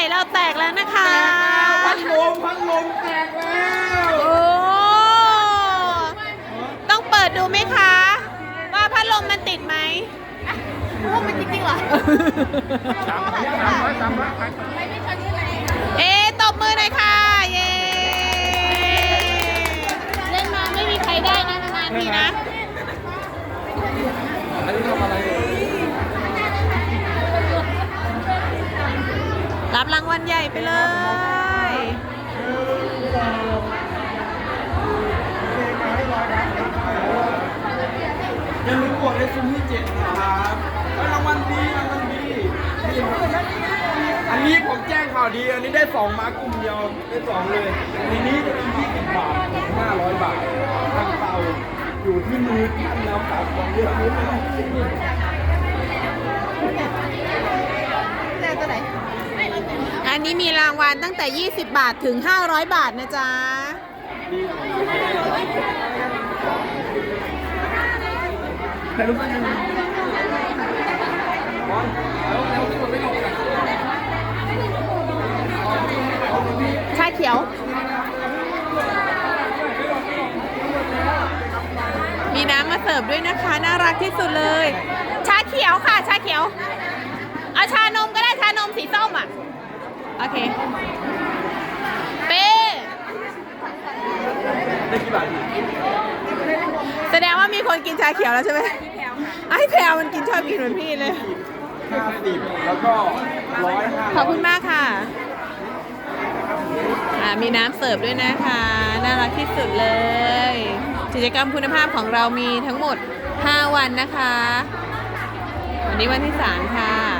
ญ่เราแตกแล้วนะคะ พัดลมพัดลมแตกแล้วโอ้ ต้องเปิดดูไหมคะ ว่าพัดลมมันติดไหมพวกมันจริงๆเหรอสามร้อยสามร้อยสามร้อยไม่ไม่ชนที่ไหนเอ๊ะตบมือหน่อยค่ะ เย้เล่นมาไม่มีใครได้นะนานๆทีนะอันนี้ทำอะไร รับรางวัลใหญ่ไปเลยอย่าลืมกดเลขซุ้มที่เจ็ดนะครับเฮ้ยรางวัลดีรางวัลดีอันนี้ผมแจ้งข่าวดี อันนี้ได้สองมากลุ่มเดียวได้สองเลยในนี้จะเป็นยี่สิบบาทห้าร้อยบาทตั้งเตาอยู่ที่มือท่านแล้วครับของเลือกนี้ไม่ต้องคิดนี่ แต่ตัวไหนันนี้มีรางวัลตั้งแต่ 20 บาทถึง 500 บาทนะจ๊ะแต่รู้สึกยังไงบอลแล้วแล้วที่มันไม่ออกกันชาเขียว มีน้ำมาเสิร์ฟด้วยนะคะ น่ารักที่สุดเลย ชาเขียวค่ะ ชาเขียว เอาชานมก็ได้ชานมสีส้มอะ โอเค เป้ได้กี่บาทดีแสดงว่ามีคนกินชาเขียวแล้วใช่ไหมไอ้แพรวมันกินชอบกินเหมือนพี่เลย ห้าสิบแล้วก็ร้อยห้าขอบคุณมากค่ะ อ่ามีน้ำเสิร์ฟด้วยนะคะ น่ารักที่สุดเลย กิจกรรมคุณภาพของเรามีทั้งหมด 5 วันนะคะ วันนี้วันที่ 3 ค่ะปลาปลา